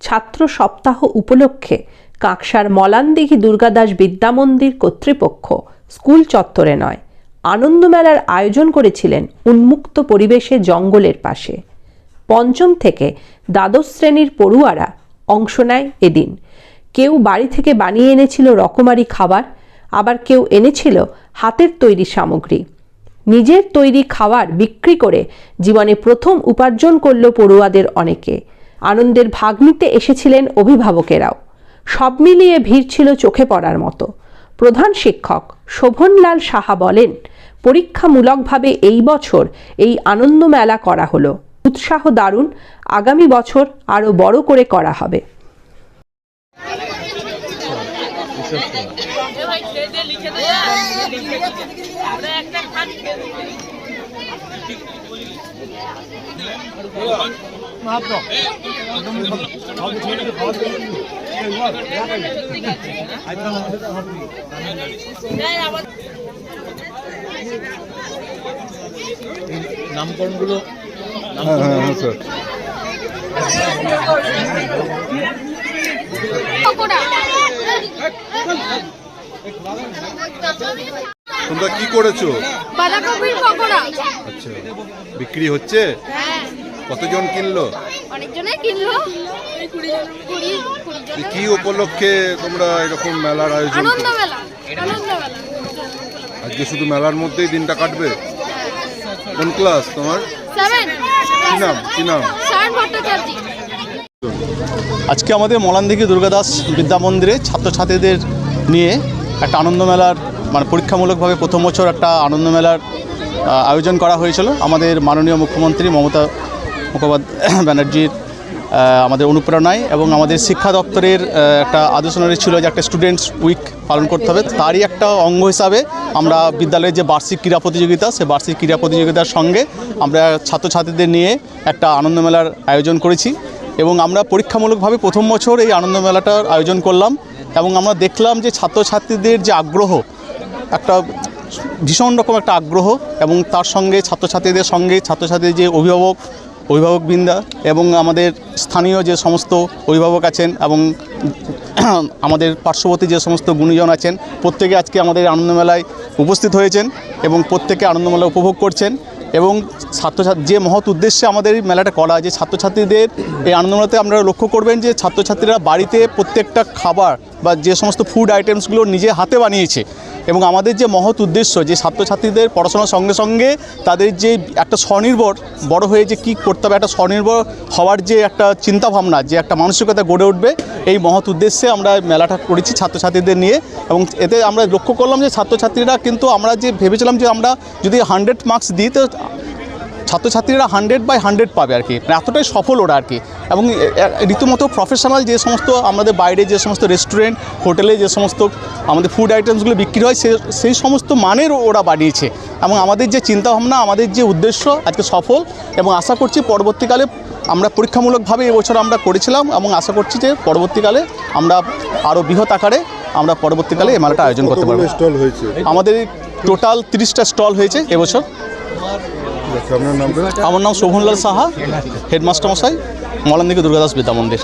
ছাত্র সপ্তাহ উপলক্ষে কাঁকসার মলানদিঘি দুর্গাদাস বিদ্যামন্দির কর্তৃপক্ষ স্কুল চত্বরে নয়, আনন্দমেলার আয়োজন করেছিলেন উন্মুক্ত পরিবেশে জঙ্গলের পাশে। পঞ্চম থেকে দ্বাদশ শ্রেণির পড়ুয়ারা অংশ নেয় এদিন। কেউ বাড়ি থেকে বানিয়ে এনেছিল রকমারি খাবার, আবার কেউ এনেছিল হাতের তৈরি সামগ্রী। নিজের তৈরি খাবার বিক্রি করে জীবনে প্রথম উপার্জন করল পড়ুয়াদের অনেকে। আনন্দের ভাগ নিতে এসেছিলেন অভিভাবকেরাও। সব মিলিয়ে ভিড় ছিল চোখে পড়ার মতো। প্রধান শিক্ষক শোভনলাল সাহা বলেন, পরীক্ষামূলকভাবে এই বছর এই আনন্দ মেলা করা হলো। উৎসাহ দারুণ, আগামী বছর আরও বড় করে করা হবে। নামকরণগুলো হ্যাঁ হ্যাঁ হ্যাঁ স্যার। তোমরা কি করেছ? বাঁধাকপির পকোড়া। আচ্ছা বিক্রি হচ্ছে? হ্যাঁ। কতজন কিনলো? অনেকজনে কিনলো। কি উপলক্ষে তোমরা এরকম মেলার আয়োজন আনন্দ করো? মেলা আনন্দ মেলা। আজকে শুধু মেলার মধ্যেই দিনটা কাটবে? কোন ক্লাস তোমার? কি নাম? কি নাম? আজকে আমাদের মলানদিঘি দুর্গাদাস বিদ্যা মন্দিরে ছাত্রছাত্রীদের নিয়ে একটা আনন্দ মেলার মানে পরীক্ষামূলকভাবে প্রথম বছর একটা আনন্দ মেলার আয়োজন করা হয়েছিল। আমাদের মাননীয় মুখ্যমন্ত্রী মমতা মুখোপাধ্যায় ব্যানার্জির আমাদের অনুপ্রেরণায় এবং আমাদের শিক্ষা দপ্তরের একটা আলোচনারি ছিল যে একটা স্টুডেন্টস উইক পালন করতে হবে। তারই একটা অঙ্গ হিসাবে আমরা বিদ্যালয়ের যে বার্ষিক ক্রীড়া প্রতিযোগিতা সেই বার্ষিক ক্রীড়া প্রতিযোগিতার সঙ্গে আমরা ছাত্রছাত্রীদের নিয়ে একটা আনন্দ মেলার আয়োজন করেছি এবং আমরা পরীক্ষামূলকভাবে প্রথম বছর এই আনন্দ মেলাটার আয়োজন করলাম এবং আমরা দেখলাম যে ছাত্রছাত্রীদের যে আগ্রহ, একটা ভীষণ রকম একটা আগ্রহ এবং তার সঙ্গে ছাত্রছাত্রীদের সঙ্গে ছাত্রছাত্রীর যে অভিভাবক, অভিভাবকবৃন্দা এবং আমাদের স্থানীয় যে সমস্ত অভিভাবক আছেন এবং আমাদের পার্শ্ববর্তী যে সমস্ত গুণীজন আছেন, প্রত্যেকে আজকে আমাদের আনন্দমেলায় উপস্থিত হয়েছেন এবং প্রত্যেকে আনন্দমেলা উপভোগ করছেন এবং ছাত্রছাত্রী, যে মহৎ উদ্দেশ্যে আমাদের এই মেলাটা করা যে ছাত্রছাত্রীদের এই আনন্দমেলাতে আপনারা লক্ষ্য করবেন যে ছাত্রছাত্রীরা বাড়িতে প্রত্যেকটা খাবার বা যে সমস্ত ফুড আইটেমসগুলো নিজে হাতে বানিয়েছে। এবং আমাদের যে মহৎ উদ্দেশ্য, যে ছাত্রছাত্রীদের পড়াশোনার সঙ্গে সঙ্গে তাদের যে একটা স্বনির্ভর বড় হয়ে যে কী করতে হবে, একটা স্বনির্ভর হওয়ার যে একটা চিন্তাভাবনা, যে একটা মানসিকতা গড়ে উঠবে, এই মহৎ উদ্দেশ্যে আমরা মেলাটা করেছি ছাত্রছাত্রীদের নিয়ে। এবং এতে আমরা লক্ষ্য করলাম যে ছাত্রছাত্রীরা কিন্তু আমরা যে ভেবেছিলাম যে আমরা যদি হান্ড্রেড মার্কস দিই, তো ছাত্রছাত্রীরা হান্ড্রেড বাই হান্ড্রেড পাবে আর কি। মানে এতটাই সফল ওরা আর কি। এবং এ- এ- রীতিমতো প্রফেশনাল যে সমস্ত আমাদের বাইরে যে সমস্ত রেস্টুরেন্ট হোটেলে যে সমস্ত আমাদের ফুড আইটেমসগুলো বিক্রি হয় সে সেই সমস্ত মানের ওরা বানিয়েছে। এবং আমাদের যে চিন্তাভাবনা আমাদের যে উদ্দেশ্য আজকে সফল এবং আশা করছি পরবর্তীকালে আমরা পরীক্ষামূলকভাবে এবছর আমরা করেছিলাম এবং আশা করছি যে পরবর্তীকালে আমরা আরও বৃহৎ আকারে আমরা পরবর্তীকালে এই মেলাটা আয়োজন করতে পারব। আমাদের টোটাল তিরিশটা স্টল হয়েছে এবছর। আমার নাম শোভনলাল সাহা হেডমাস্টার মশাই মলান্দিকে দুর্গাদাস বিদ্যা মন্দির।